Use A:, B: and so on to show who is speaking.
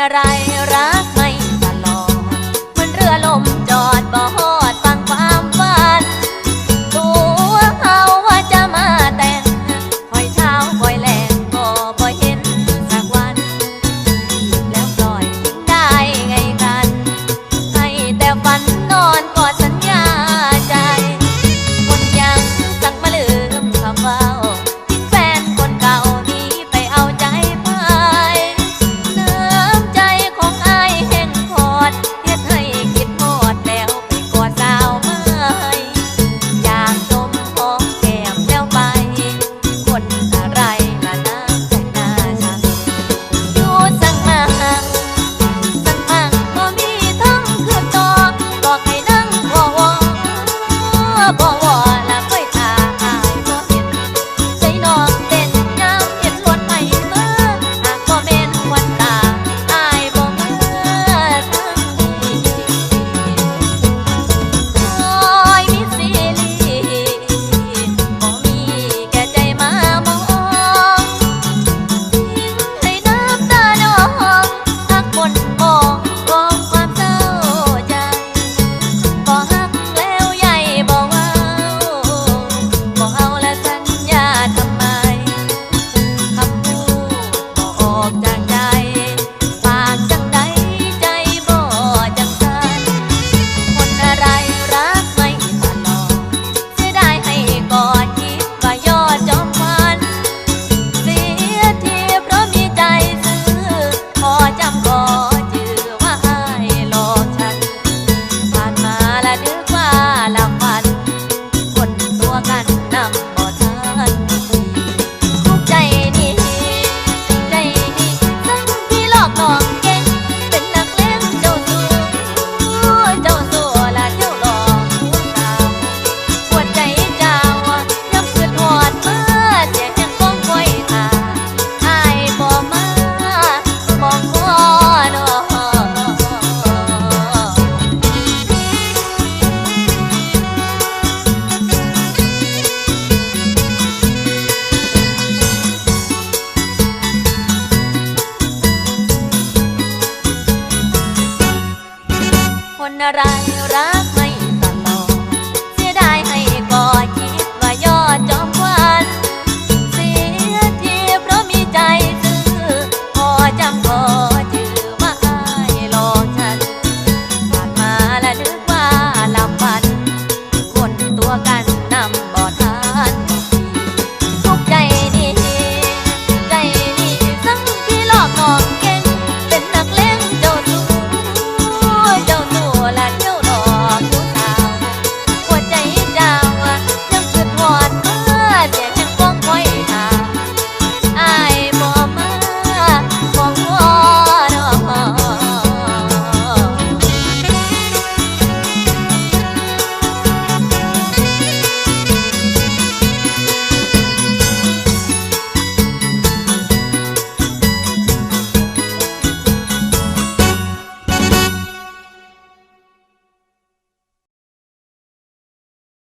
A: อะไรรักไม่ตลอดเหมือนเรือลมจอดบ่ คนอะไรรัก